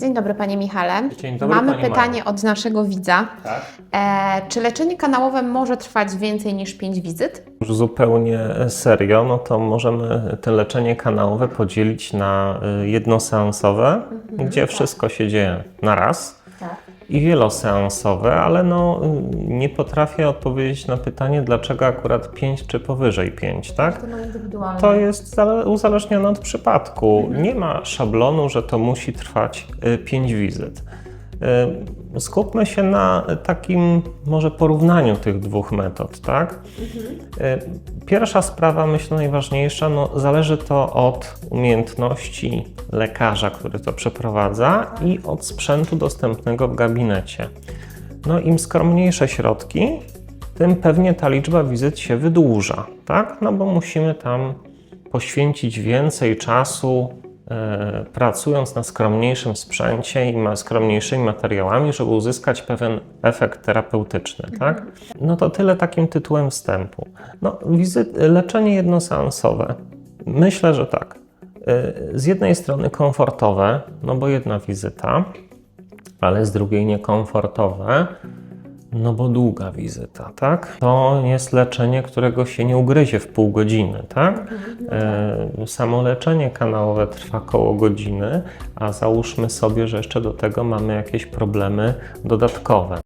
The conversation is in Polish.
Dzień dobry Panie Michale. Dzień dobry, Mamy Pani pytanie od naszego widza. Tak. E, czy leczenie kanałowe może trwać więcej niż 5 wizyt? Już zupełnie serio, no to możemy to leczenie kanałowe podzielić na y, jednoseansowe, gdzie wszystko się dzieje na raz. Tak. I wieloseansowe, ale no, y, nie potrafię odpowiedzieć na pytanie, dlaczego akurat 5 czy powyżej 5, tak? To jest zale- uzależnione od przypadku. Nie ma szablonu, że to musi trwać 5 wizyt. Y, Skupmy się na takim może porównaniu tych dwóch metod, tak? Y, Pierwsza sprawa, myślę najważniejsza, no, zależy to od umiejętności lekarza, który to przeprowadza i od sprzętu dostępnego w gabinecie. No im skromniejsze środki, tym pewnie ta liczba wizyt się wydłuża, tak? No bo musimy tam poświęcić więcej czasu pracując na skromniejszym sprzęcie i ma skromniejszymi materiałami, żeby uzyskać pewien efekt terapeutyczny, tak? No to tyle takim tytułem wstępu. No, wizyt, leczenie jednoseansowe. Myślę, że tak. E, Z jednej strony komfortowe, no bo jedna wizyta, ale z drugiej niekomfortowe, no bo długa wizyta, tak? To jest leczenie, którego się nie ugryzie w pół godziny, tak? E, samo leczenie kanałowe trwa około godziny, a załóżmy sobie, że jeszcze do tego mamy jakieś problemy dodatkowe.